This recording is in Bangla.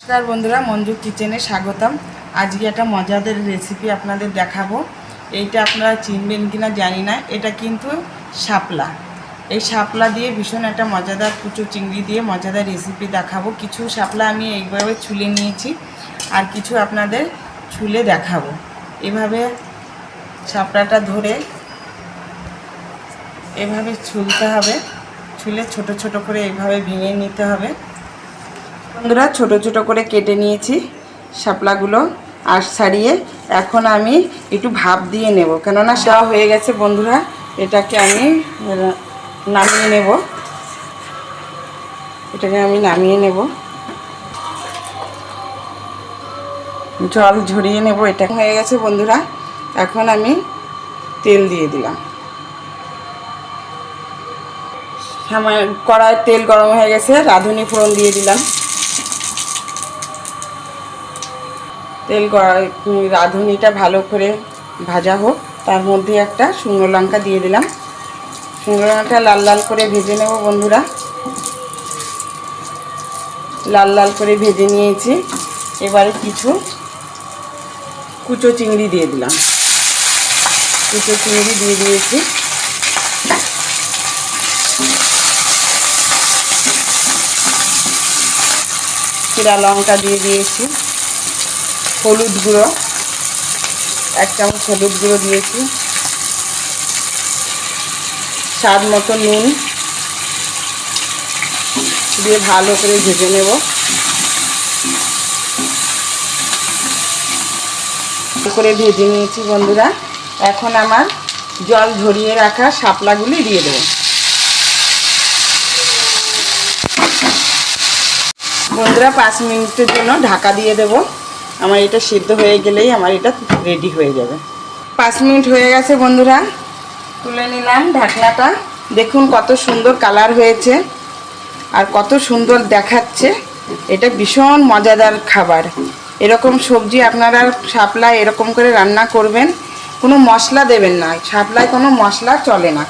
নমস্কার বন্ধুরা, মঞ্জু কিচেনে স্বাগতম। আজকে একটা মজাদার রেসিপি আপনাদের দেখাবো। এইটা আপনারা চিনবেন কিনা জানি না, এটা কিন্তু শাপলা। এই শাপলা দিয়ে ভীষণ একটা মজাদার কুচো চিংড়ি দিয়ে মজাদার রেসিপি দেখাবো। কিছু শাপলা আমি এইভাবে ছুলে নিয়েছি, আর কিছু আপনাদের ছুলে দেখাবো। এভাবে শাপলাটা ধরে এভাবে ছুলতে হবে। ছুলে ছোট ছোট করে এইভাবে ভেঙে নিতে হবে। বন্ধুরা, ছোট ছোট করে কেটে নিয়েছি শাপলাগুলো আর ছাড়িয়ে এখন আমি একটু ভাপ দিয়ে নেব। কেননা দেওয়া হয়ে গেছে বন্ধুরা, এটাকে আমি নামিয়ে নেব। এটাকে আমি নামিয়ে নেব। জল ঝরিয়ে নেব, এটা হয়ে গেছে বন্ধুরা। এখন আমি তেল দিয়ে দিলাম। আমার কড়াই তেল গরম হয়ে গেছে, রাঁধুনি ফোড়ন দিয়ে দিলাম। তেল রাঁধুনিটা ভালো করে ভাজা হোক। তার মধ্যে একটা শুকনো লঙ্কা দিয়ে দিলাম। শুকনো লঙ্কা লাল লাল করে ভেজে নেব বন্ধুরা। লাল লাল করে ভেজে নিয়েছি। এবারে কিছু কুচো চিংড়ি দিয়ে দিলাম। কুচো চিংড়ি দিয়ে দিয়েছি। চিরা লঙ্কা দিয়ে দিয়েছি। হলুদ গুঁড়ো, এক চামচ হলুদ গুঁড়ো দিয়েছি। স্বাদ মতো নুন দিয়ে ভালো করে ভেজে নেব। করে ভেজে নিয়েছি বন্ধুরা। এখন আমার জল ঝরিয়ে রাখা শাপলাগুলি দিয়ে দেবো। বন্ধুরা, পাঁচ মিনিটের জন্য ঢাকা দিয়ে দেব। আমার এটা সিদ্ধ হয়ে গেলেই আমার এটা রেডি হয়ে যাবে। পাঁচ মিনিট হয়ে গেছে বন্ধুরা। তুলে নিলাম ঢাকনাটা। দেখুন কত সুন্দর কালার হয়েছে আর কত সুন্দর দেখাচ্ছে। এটা ভীষণ মজাদার খাবার। এরকম সবজি আপনারা শাপলা এরকম করে রান্না করবেন, কোনো মশলা দেবেন না। শাপলায় কোনো মশলা চলে না।